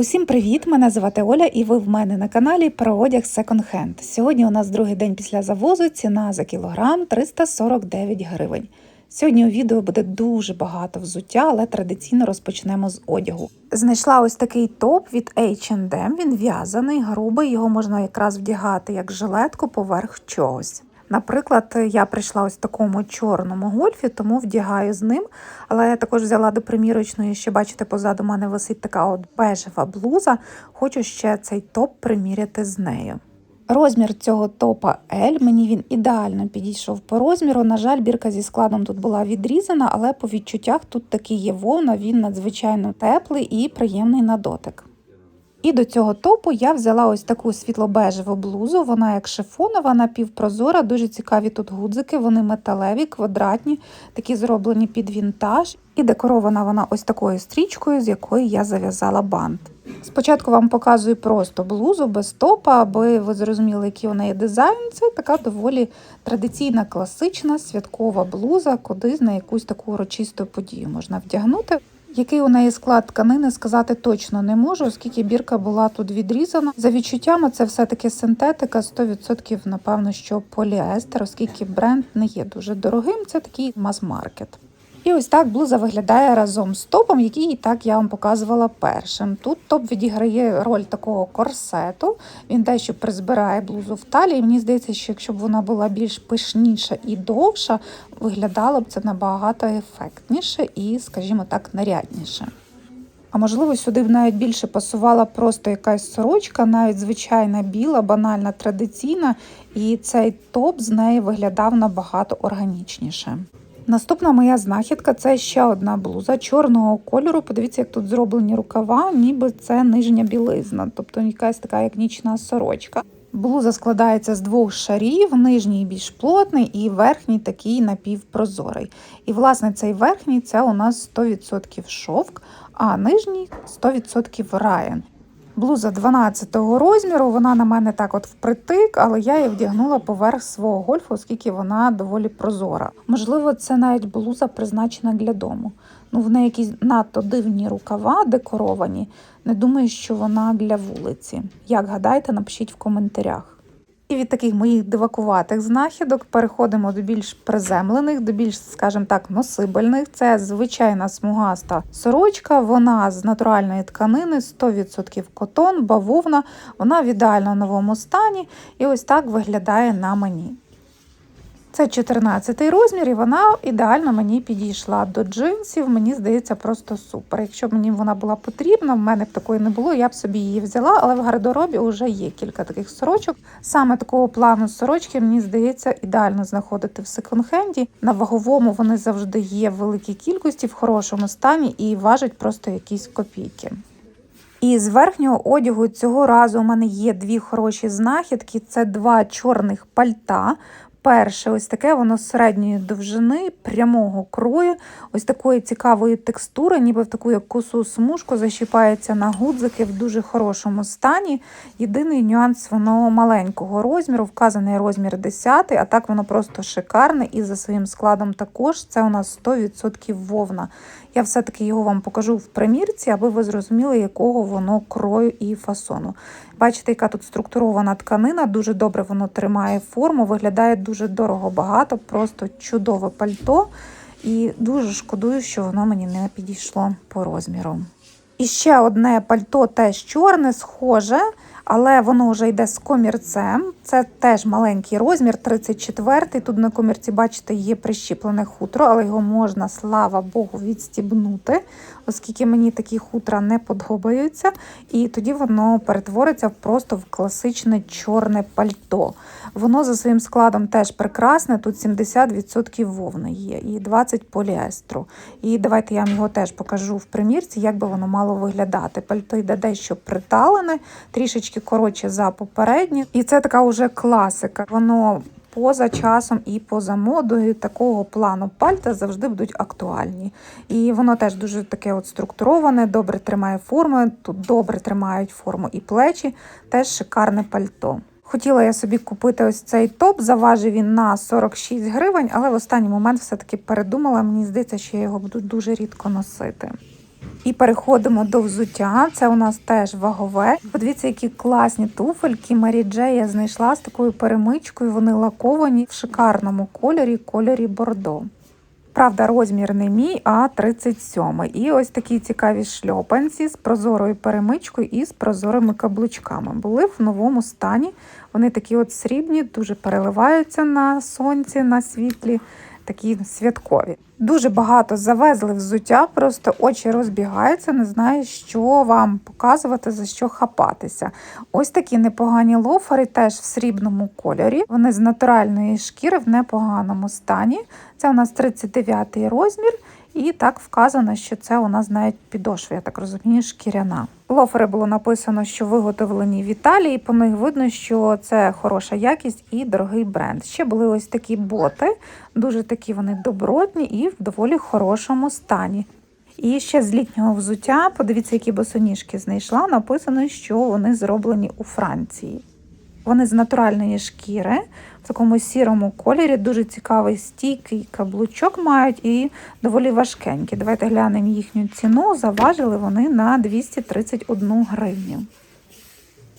Усім привіт! Мене звати Оля, і ви в мене на каналі про одяг Hand. Сьогодні у нас другий день після завозу. Ціна за кілограм 349 гривень. Сьогодні у відео буде дуже багато взуття, але традиційно розпочнемо з одягу. Знайшла ось такий топ від H&M, Він в'язаний, грубий. Його можна якраз вдягати як жилетку поверх чогось. Наприклад, я прийшла ось в такому чорному гольфі, тому вдягаю з ним. Але я також взяла до примірочної, що бачите, позаду мене висить така от бежева блуза. Хочу ще цей топ приміряти з нею. Розмір цього топа L, мені він ідеально підійшов по розміру. На жаль, бірка зі складом тут була відрізана, але по відчуттях тут такий є вовна, він надзвичайно теплий і приємний на дотик. І до цього топу я взяла ось таку світло-бежеву блузу. Вона як шифонова, напівпрозора, дуже цікаві тут гудзики, вони металеві, квадратні, такі зроблені під вінтаж. І декорована вона ось такою стрічкою, з якої я зав'язала бант. Спочатку вам показую просто блузу без топа, аби ви зрозуміли, який у неї дизайн. Це така доволі традиційна, класична святкова блуза, куди на якусь таку урочисту подію можна вдягнути. Який у неї склад тканини сказати точно не можу, оскільки бірка була тут відрізана. За відчуттями, це все-таки синтетика, 100% напевно, що поліестер, оскільки бренд не є дуже дорогим, це такий мас-маркет. І ось так блуза виглядає разом з топом, який і так я вам показувала першим. Тут топ відіграє роль такого корсету, він дещо призбирає блузу в талії. Мені здається, що якщо б вона була більш пишніша і довша, виглядало б це набагато ефектніше і, скажімо так, нарядніше. А можливо, сюди б навіть більше пасувала просто якась сорочка, навіть звичайна біла, банальна, традиційна, і цей топ з неї виглядав набагато органічніше. Наступна моя знахідка це ще одна блуза чорного кольору. Подивіться, як тут зроблені рукава, ніби це нижня білизна, тобто якась така як нічна сорочка. Блуза складається з двох шарів, нижній більш плотний і верхній такий напівпрозорий. І, власне, цей верхній це у нас 100% шовк, а нижній 100% раєн. Блуза 12 розміру, вона на мене так от впритик, але я її вдягнула поверх свого гольфу, оскільки вона доволі прозора. Можливо, це навіть блуза призначена для дому. Ну, в неї якісь надто дивні рукава декоровані. Не думаю, що вона для вулиці. Як гадаєте, напишіть в коментарях. І від таких моїх дивакуватих знахідок переходимо до більш приземлених, до більш, скажімо так, носибельних. Це звичайна смугаста сорочка, вона з натуральної тканини, 100% котон, бавовна, вона в ідеально новому стані. І ось так виглядає на мені. Це 14 розмір, і вона ідеально мені підійшла до джинсів. Мені здається, просто супер. Якщо б мені вона була потрібна, в мене б такої не було, я б собі її взяла, але в гардеробі вже є кілька таких сорочок. Саме такого плану сорочки, мені здається, ідеально знаходити в секонд-хенді. На ваговому вони завжди є в великій кількості, в хорошому стані і важать просто якісь копійки. І з верхнього одягу цього разу у мене є дві хороші знахідки: це два чорних пальта. Перше, ось таке воно середньої довжини, прямого крою, ось такої цікавої текстури, ніби в таку як косу смужку, защіпається на гудзики в дуже хорошому стані. Єдиний нюанс, воно маленького розміру, вказаний розмір 10, а так воно просто шикарне і за своїм складом також це у нас 100% вовна. Я все-таки його вам покажу в примірці, аби ви зрозуміли, якого воно крою і фасону. Бачите, яка тут структурована тканина, дуже добре воно тримає форму, виглядає дуже дорого багато, просто чудове пальто. І дуже шкодую, що воно мені не підійшло по розміру. І ще одне пальто теж чорне, схоже, але воно вже йде з комірцем. Це теж маленький розмір, 34-й. Тут на комірці, бачите, є прищіплене хутро, але його можна, слава Богу, відстібнути, оскільки мені такі хутра не подобаються. І тоді воно перетвориться просто в класичне чорне пальто. Воно за своїм складом теж прекрасне. Тут 70% вовни є і 20 поліестру. І давайте я вам його теж покажу в примірці, як би воно мало виглядати. Пальто йде дещо приталене, трішечки коротше за попереднє. І це така вже класика. Воно поза часом і поза модою такого плану пальта завжди будуть актуальні. І воно теж дуже таке от структуроване, добре тримає форму. Тут добре тримають форму і плечі, теж шикарне пальто. Хотіла я собі купити ось цей топ, заважив він на 46 гривень, але в останній момент все-таки передумала. Мені здається, що я його буду дуже рідко носити. І переходимо до взуття. Це у нас теж вагове. Подивіться, які класні туфельки. Марі Джей я знайшла з такою перемичкою. Вони лаковані в шикарному кольорі, кольорі бордо. Правда, розмір не мій, а 37. І ось такі цікаві шльопанці з прозорою перемичкою і з прозорими каблучками. Були в новому стані. Вони такі от срібні, дуже переливаються на сонці, на світлі, такі святкові. Дуже багато завезли взуття, просто очі розбігаються, не знаю, що вам показувати, за що хапатися. Ось такі непогані лофери, теж в срібному кольорі. Вони з натуральної шкіри в непоганому стані. Це у нас 39 розмір. І так вказано, що це у нас навіть підошва, я так розумію, шкіряна. Лофери було написано, що виготовлені в Італії. По них видно, що це хороша якість і дорогий бренд. Ще були ось такі боти, дуже такі вони добротні і в доволі хорошому стані. І ще з літнього взуття, подивіться, які босоніжки знайшла. Написано, що вони зроблені у Франції. Вони з натуральної шкіри в такому сірому кольорі. Дуже цікавий стійкий каблучок мають і доволі важкенькі. Давайте глянемо їхню ціну. Заважили вони на 231 гривню.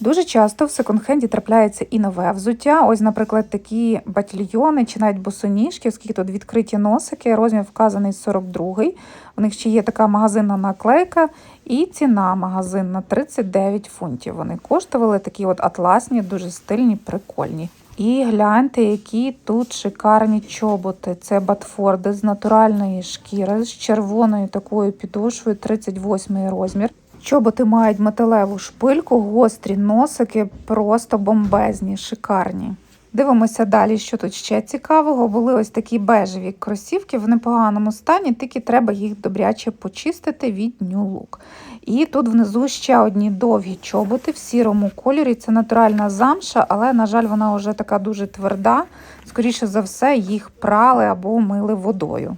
Дуже часто в секонд-хенді трапляється і нове взуття. Ось, наприклад, такі батальйони чи навіть босоніжки, оскільки тут відкриті носики, розмір вказаний 42-й. У них ще є така магазинна наклейка і ціна магазинна 39 фунтів. Вони коштували такі от атласні, дуже стильні, прикольні. І гляньте, які тут шикарні чоботи. Це батфорди з натуральної шкіри, з червоною такою підошвою, 38 розмір. Чоботи мають металеву шпильку, гострі носики, просто бомбезні, шикарні. Дивимося далі, що тут ще цікавого. Були ось такі бежеві кросівки в непоганому стані, тільки треба їх добряче почистити від New Look. І тут внизу ще одні довгі чоботи в сірому кольорі. Це натуральна замша, але, на жаль, вона вже така дуже тверда. Скоріше за все, їх прали або мили водою.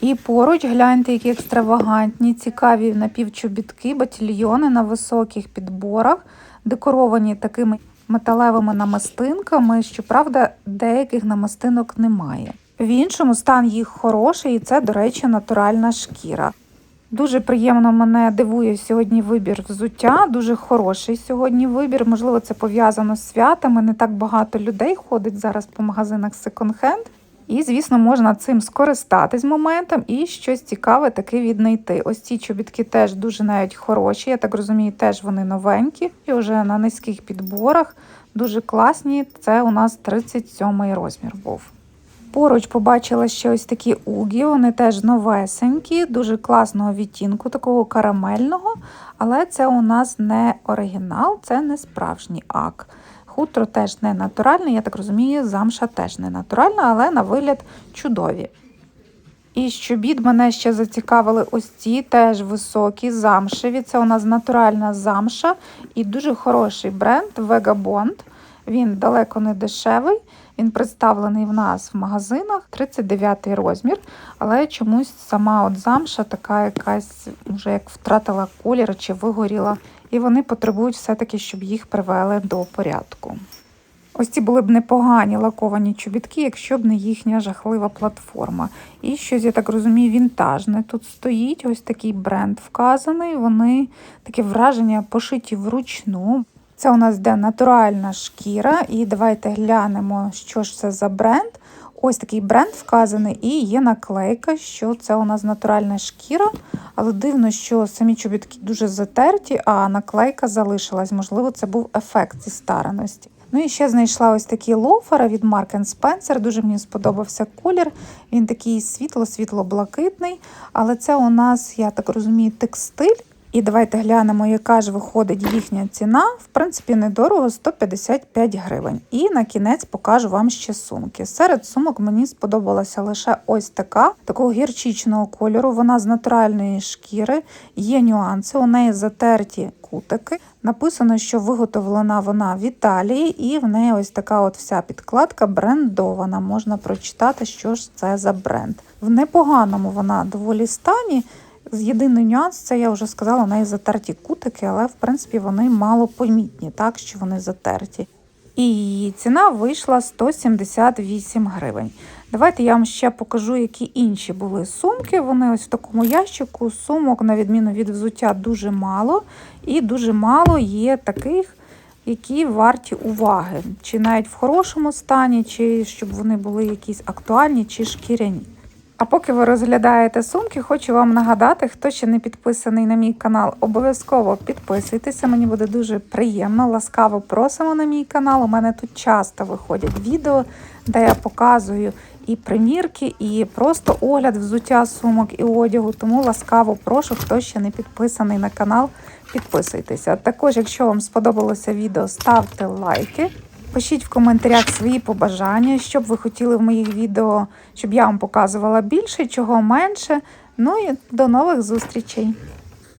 І поруч гляньте, які екстравагантні, цікаві напівчобітки, батільйони на високих підборах, декоровані такими металевими намистинками. Щоправда, деяких намистинок немає. В іншому стан їх хороший, і це, до речі, натуральна шкіра. Дуже приємно мене дивує сьогодні вибір взуття. Дуже хороший сьогодні вибір. Можливо, це пов'язано з святами. Не так багато людей ходить зараз по магазинах секонд-хенд. І, звісно, можна цим скористатись моментом і щось цікаве таки віднайти. Ось ці чобітки теж дуже навіть хороші. Я так розумію, теж вони новенькі і вже на низьких підборах. Дуже класні. Це у нас 37 розмір був. Поруч побачила ще ось такі угі, вони теж новесенькі, дуже класного відтінку, такого карамельного, але це у нас не оригінал, це не справжній ак. Хутро теж не натуральне, я так розумію, замша теж не натуральна, але на вигляд чудові. І щобід мене ще зацікавили ось ці теж високі замшеві. Це у нас натуральна замша і дуже хороший бренд Vagabond. Він далеко не дешевий. Він представлений в нас в магазинах 39 розмір, але чомусь сама от замша така якась вже як втратила колір чи вигоріла. І вони потребують все-таки, щоб їх привели до порядку. Ось ці були б непогані лаковані чобітки, якщо б не їхня жахлива платформа. І щось, я так розумію, вінтажне тут стоїть. Ось такий бренд вказаний. Вони таке враження пошиті вручну. Це у нас йде натуральна шкіра. І давайте глянемо, що ж це за бренд. Ось такий бренд вказаний, і є наклейка, що це у нас натуральна шкіра. Але дивно, що самі чобітки дуже затерті, а наклейка залишилась. Можливо, це був ефект зі стараності. Ну і ще знайшла ось такі лофери від Mark Spencer. Дуже мені сподобався колір. Він такий світло-світло-блакитний. Але це у нас, я так розумію, текстиль. І давайте глянемо, яка ж виходить їхня ціна. В принципі, недорого 155 гривень. І на кінець покажу вам ще сумки. Серед сумок мені сподобалася лише ось така, такого гірчичного кольору. Вона з натуральної шкіри, є нюанси, у неї затерті кутики. Написано, що виготовлена вона в Італії, і в неї ось така от вся підкладка брендована. Можна прочитати, що ж це за бренд. В непоганому вона доволі стані. Єдиний нюанс, це я вже сказала, у неї затерті кутики, але в принципі вони мало помітні, так що вони затерті. і ціна вийшла 178 гривень. Давайте я вам ще покажу, які інші були сумки. Вони ось в такому ящику. Сумок, на відміну від взуття, дуже мало, і дуже мало є таких, які варті уваги. Чи навіть в хорошому стані, чи щоб вони були якісь актуальні, чи шкіряні. А поки ви розглядаєте сумки, хочу вам нагадати, хто ще не підписаний на мій канал, обов'язково підписуйтеся. Мені буде дуже приємно. Ласкаво просимо на мій канал. У мене тут часто виходять відео, де я показую і примірки, і просто огляд взуття сумок і одягу. Тому ласкаво прошу, хто ще не підписаний на канал, підписуйтеся. Також, якщо вам сподобалося відео, ставте лайки. Пишіть в коментарях свої побажання, що б ви хотіли в моїх відео, щоб я вам показувала більше, чого менше. Ну і до нових зустрічей!